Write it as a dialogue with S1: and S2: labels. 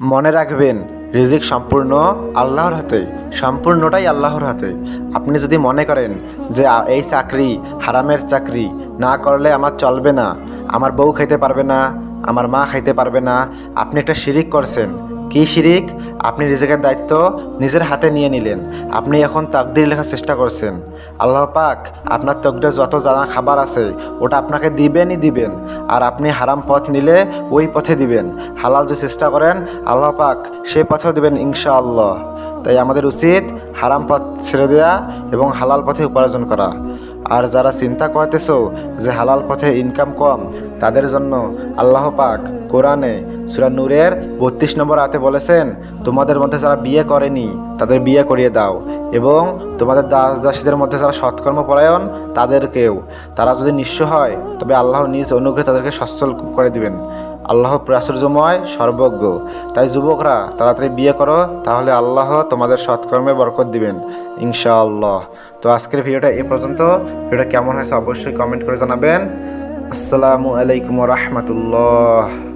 S1: মনে রাখবেন, রিজিক সম্পূর্ণ আল্লাহর হাতে, সম্পূর্ণটাই আল্লাহর হাতে। আপনি যদি মনে করেন যে এই চাকরি হারামের চাকরি, না করলে আমার চলবে না, আমার বউ খাইতে পারবে না, আমার মা খাইতে পারবে না, আপনি একটা শিরিক করছেন কি শিরিক? আপনি রিজেকের দায়িত্ব নিজের হাতে নিয়ে নিলেন। আপনি এখন তাকদির লেখার চেষ্টা করছেন। আল্লাহ পাক আপনার তকদে যত জানা খাবার আছে, ওটা আপনাকে দিবেনই দিবেন। আর আপনি হারাম পথ নিলে ওই পথে দিবেন। হালাল যে চেষ্টা করেন, আল্লাহ পাক সেই পথেও দিবেন ইনশাআল্লাহ। তাই আমাদের উচিত হারাম পথ ছেড়ে দেওয়া এবং হালাল পথে উপার্জন করা। আর যারা চিন্তা করতেছো যে হালাল পথে ইনকাম কম, তাদের জন্য আল্লাহ পাক কোরআনে সুরা নূরের বত্রিশ নম্বর আতে বলেছেন, তোমাদের মধ্যে যারা বিয়ে করেনি, তাদের বিয়ে করিয়ে দাও এবং তোমাদের দাস দাসীদের মধ্যে যারা সৎকর্ম পরায়ণ, তাদেরকেও। তারা যদি নিঃস্ব হয়, তবে আল্লাহ নিজ অনুগ্রহে তাদেরকে সচ্ছল করে দিবেন। আল্লাহ প্রাচুর্যময়, সর্বজ্ঞ। তাই যুবকরা, তাড়াতাড়ি বিয়ে করো, তাহলে আল্লাহ তোমাদের সৎকর্মে বরকত দিবেন, ইনশাআল্লাহ। তো আজকের ভিডিওটা এ পর্যন্ত। ভিডিওটা কেমন হয়েছে অবশ্যই কমেন্ট করে জানাবেন। আসসালামু আলাইকুম রহমতুল্লাহ।